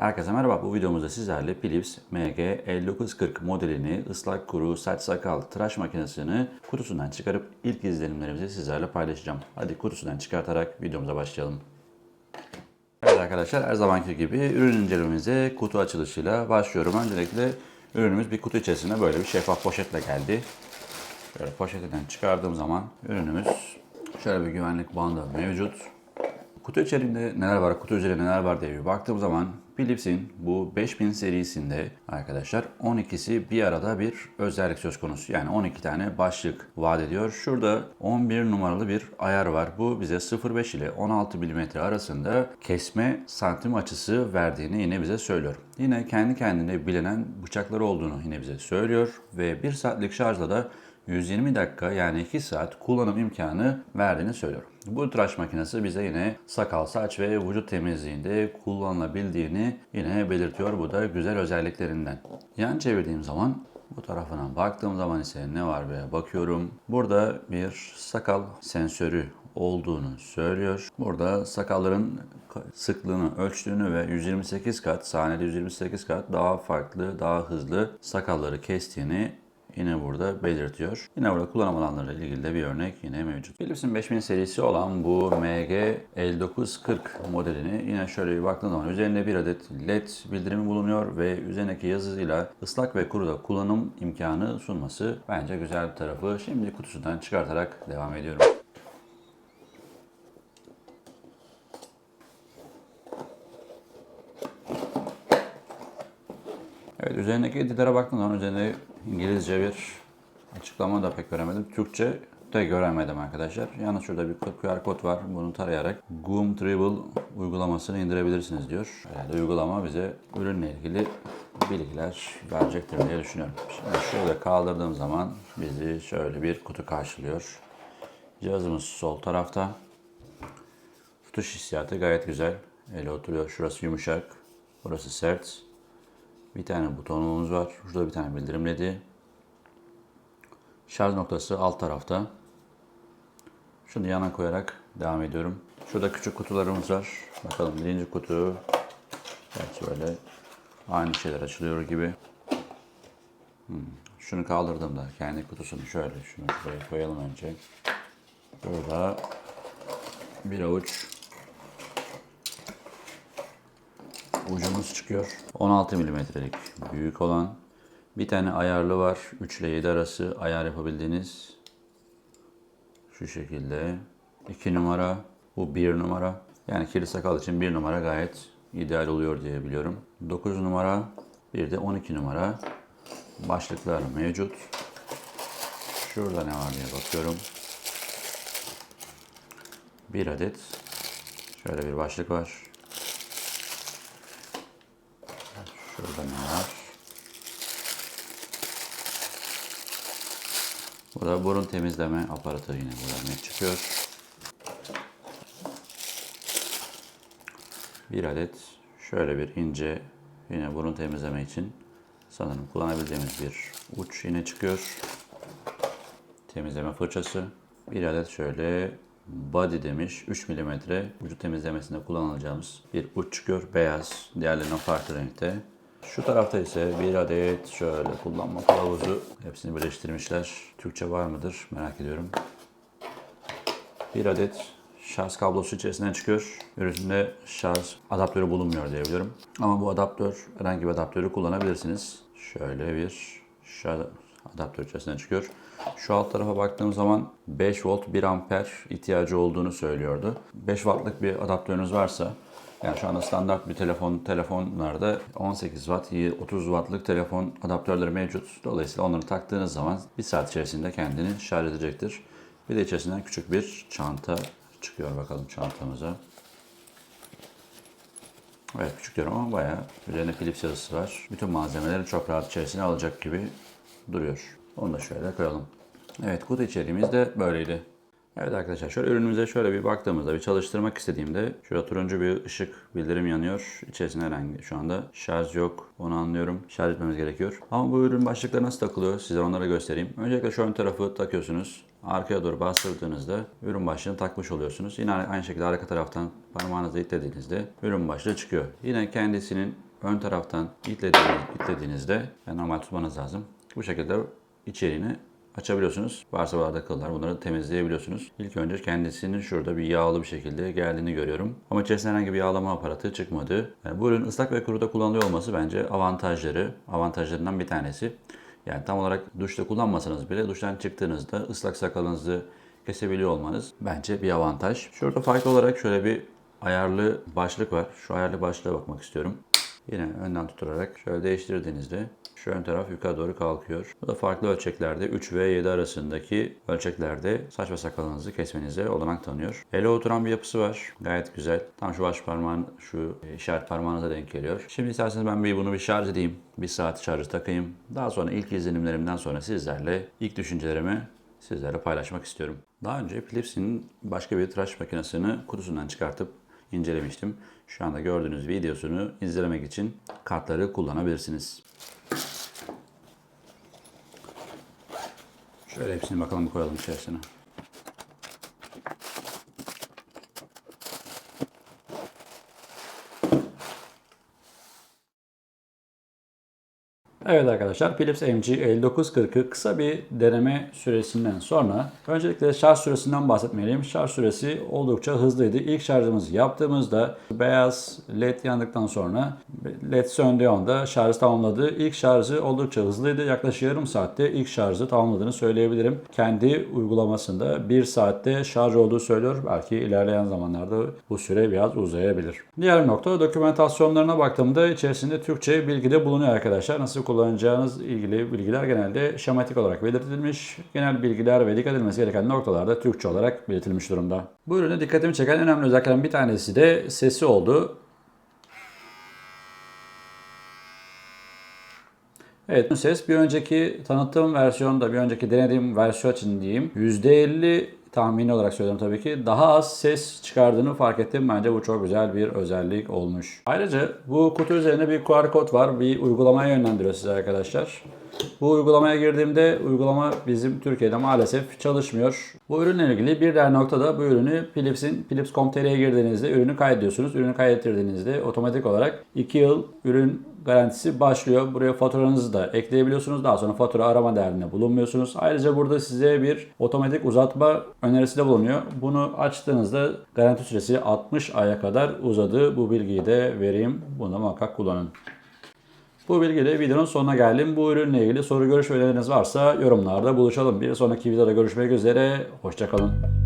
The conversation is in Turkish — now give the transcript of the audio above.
Herkese merhaba. Bu videomuzda sizlerle Philips MG5940 modelini ıslak kuru saç sakal tıraş makinesini kutusundan çıkarıp ilk izlenimlerimizi sizlerle paylaşacağım. Hadi kutusundan çıkartarak videomuza başlayalım. Evet arkadaşlar her zamanki gibi ürün incelememize kutu açılışıyla başlıyorum. Öncelikle ürünümüz bir kutu içerisinde böyle bir şeffaf poşetle geldi. Şöyle poşetinden çıkardığım zaman ürünümüz şöyle bir güvenlik bandı mevcut. Kutu içerisinde neler var, kutu üzerinde neler var diye bir baktığım zaman Philips'in bu 5000 serisinde arkadaşlar 12'si bir arada bir özellik söz konusu. Yani 12 tane başlık vaat ediyor. Şurada 11 numaralı bir ayar var. Bu bize 0.5 ile 16 mm arasında kesme santim açısı verdiğini yine bize söylüyor. Yine kendi kendine bilinen bıçakları olduğunu yine bize söylüyor ve 1 saatlik şarjla da 120 dakika yani 2 saat kullanım imkanı verdiğini söylüyor. Bu tıraş makinesi bize yine sakal, saç ve vücut temizliğinde kullanılabildiğini yine belirtiyor. Bu da güzel özelliklerinden. Yan çevirdiğim zaman bu tarafına baktığım zaman ise ne var veya bakıyorum. Burada bir sakal sensörü olduğunu söylüyor. Burada sakalların sıklığını ölçtüğünü ve 128 kat, saniyede 128 kat daha farklı, daha hızlı sakalları kestiğini yine burada belirtiyor. Yine burada kullanım alanlarıyla ilgili de bir örnek yine mevcut. Philips'in 5000 serisi olan bu MG5940 modelini yine şöyle bir baktığım zaman üzerinde bir adet LED bildirimi bulunuyor ve üzerindeki yazısıyla ıslak ve kuru da kullanım imkanı sunması bence güzel bir tarafı. Şimdi kutusundan çıkartarak devam ediyorum. Evet üzerindeki editlere baktığım zaman üzerinde İngilizce bir açıklama da pek göremedim. Türkçe de göremedim arkadaşlar. Yalnız şurada bir QR kod var. Bunu tarayarak Goom Dribble uygulamasını indirebilirsiniz diyor. Herhalde uygulama bize ürünle ilgili bilgiler verecektir diye düşünüyorum. Şimdi şöyle kaldırdığım zaman bizi şöyle bir kutu karşılıyor. Cihazımız sol tarafta. Tutuş hissiyatı gayet güzel. Ele oturuyor. Şurası yumuşak. Burası sert. Bir tane butonumuz var. Şurada bir tane bildirim ledi. Şarj noktası alt tarafta. Şunu yana koyarak devam ediyorum. Şurada küçük kutularımız var. Bakalım birinci kutu. Belki böyle aynı şeyler açılıyor gibi. Hmm. Şunu kaldırdığımda kendi kutusunu şöyle şunu şuraya koyalım önce. Burada bir avuç ucumuz çıkıyor. 16 milimetrelik büyük olan. Bir tane ayarlı var. 3 ile 7 arası ayar yapabildiğiniz. Şu şekilde. 2 numara. Bu 1 numara. Yani kirli sakal için 1 numara gayet ideal oluyor diye biliyorum. 9 numara. Bir de 12 numara. Başlıklar mevcut. Şurada ne var diye bakıyorum. Bir adet. Şöyle bir başlık var. Şurada ne var? Bu da burun temizleme aparatı yine buradan net çıkıyor. Bir adet şöyle bir ince yine burun temizleme için sanırım kullanabileceğimiz bir uç yine çıkıyor. Temizleme fırçası. Bir adet şöyle body demiş 3 mm vücut temizlemesinde kullanılacağımız bir uç çıkıyor. Beyaz, diğerlerinden farklı renkte. Şu tarafta ise bir adet şöyle kullanma kılavuzu. Hepsini birleştirmişler. Türkçe var mıdır merak ediyorum. Bir adet şarj kablosu içerisinden çıkıyor. Üründe şarj adaptörü bulunmuyor diye biliyorum. Ama bu adaptör herhangi bir adaptörü kullanabilirsiniz. Şöyle bir şarj adaptör içerisinden çıkıyor. Şu alt tarafa baktığım zaman 5 volt 1 amper ihtiyacı olduğunu söylüyordu. 5 wattlık bir adaptörünüz varsa yani şu anda standart bir telefon telefonlarda 18 watt, 30 wattlık telefon adaptörleri mevcut. Dolayısıyla onları taktığınız zaman bir saat içerisinde kendini şarj edecektir. Bir de içerisinden küçük bir çanta çıkıyor bakalım çantamıza. Evet küçük diyorum ama bayağı üzerinde Philips yazısı var. Bütün malzemeleri çok rahat içerisine alacak gibi duruyor. Onu da şöyle koyalım. Evet kutu içeriğimiz de böyleydi. Evet arkadaşlar şöyle ürünümüze şöyle bir baktığımızda bir çalıştırmak istediğimde şurada turuncu bir ışık bildirim yanıyor. İçerisinde herhangi şu anda şarj yok. Onu anlıyorum. Şarj etmemiz gerekiyor. Ama bu ürün başlıkları nasıl takılıyor size onları göstereyim. Öncelikle şu ön tarafı takıyorsunuz. Arkaya doğru bastırdığınızda ürün başlığını takmış oluyorsunuz. Yine aynı şekilde arka taraftan parmağınızla itiklediğinizde ürün başlığı çıkıyor. Yine kendisinin ön taraftan ilitlediğiniz, ilitlediğinizde yani normal tutmanız lazım. Bu şekilde içeriğini açabiliyorsunuz. Varsa varda kıllar bunları temizleyebiliyorsunuz. İlk önce kendisinin şurada bir yağlı bir şekilde geldiğini görüyorum. Ama içerisinde herhangi bir yağlama aparatı çıkmadı. Yani bu ürün ıslak ve kuruda kullanılıyor olması bence avantajları, avantajlarından bir tanesi. Yani tam olarak duşta kullanmasanız bile duştan çıktığınızda ıslak sakalınızı kesebiliyor olmanız bence bir avantaj. Şurada farklı olarak şöyle bir ayarlı başlık var. Şu ayarlı başlığa bakmak istiyorum. Yine önden tuturarak şöyle değiştirdiğinizde şu ön taraf yukarı doğru kalkıyor. Bu da farklı ölçeklerde 3 ve 7 arasındaki ölçeklerde saç ve sakalınızı kesmenize olanak tanıyor. Ele oturan bir yapısı var. Gayet güzel. Tam şu baş parmağın, şu işaret parmağınıza denk geliyor. Şimdi isterseniz ben bir bunu bir şarj edeyim. Bir saat şarjı takayım. Daha sonra ilk izlenimlerimden sonra sizlerle ilk düşüncelerimi sizlerle paylaşmak istiyorum. Daha önce Philips'in başka bir tıraş makinesini kutusundan çıkartıp incelemiştim. Şu anda gördüğünüz videosunu izlemek için kartları kullanabilirsiniz. Şöyle hepsini bakalım koyalım içerisine. Evet arkadaşlar Philips MG 5940'ı kısa bir deneme süresinden sonra öncelikle şarj süresinden bahsetmeliyim. Şarj süresi oldukça hızlıydı. İlk şarjımızı yaptığımızda beyaz led yandıktan sonra led söndüğü anda şarjı tamamladı. İlk şarjı oldukça hızlıydı. Yaklaşık yarım saatte ilk şarjı tamamladığını söyleyebilirim. Kendi uygulamasında bir saatte şarj olduğu söylüyor. Belki ilerleyen zamanlarda bu süre biraz uzayabilir. Diğer nokta dokümentasyonlarına baktığımda içerisinde Türkçe bilgi de bulunuyor arkadaşlar. Nasıl kullanacağınız ilgili bilgiler genelde şematik olarak belirtilmiş. Genel bilgiler ve dikkat edilmesi gereken noktalarda Türkçe olarak belirtilmiş durumda. Bu ürüne dikkatimi çeken en önemli özelliklerden bir tanesi de sesi oldu. Evet bu ses bir önceki tanıttığım versiyonda bir önceki denediğim versiyon için diyeyim %50 tahmini olarak söylüyorum tabii ki daha az ses çıkardığını fark ettim. Bence bu çok güzel bir özellik olmuş. Ayrıca bu kutu üzerinde bir QR kod var. Bir uygulamaya yönlendiriyor size arkadaşlar. Bu uygulamaya girdiğimde uygulama bizim Türkiye'de maalesef çalışmıyor. Bu ürünle ilgili bir diğer noktada bu ürünü Philips'in Philips.com.tr'ye girdiğinizde ürünü kaydediyorsunuz. Ürünü kaydettirdiğinizde otomatik olarak 2 yıl ürün garantisi başlıyor. Buraya faturanızı da ekleyebiliyorsunuz. Daha sonra fatura arama derdinde bulunmuyorsunuz. Ayrıca burada size bir otomatik uzatma önerisi de bulunuyor. Bunu açtığınızda garanti süresi 60 aya kadar uzadı. Bu bilgiyi de vereyim. Bunu da muhakkak kullanın. Bu bilgiyle videonun sonuna geldim. Bu ürünle ilgili soru görüş ve varsa yorumlarda buluşalım. Bir sonraki videoda görüşmek üzere. Hoşçakalın.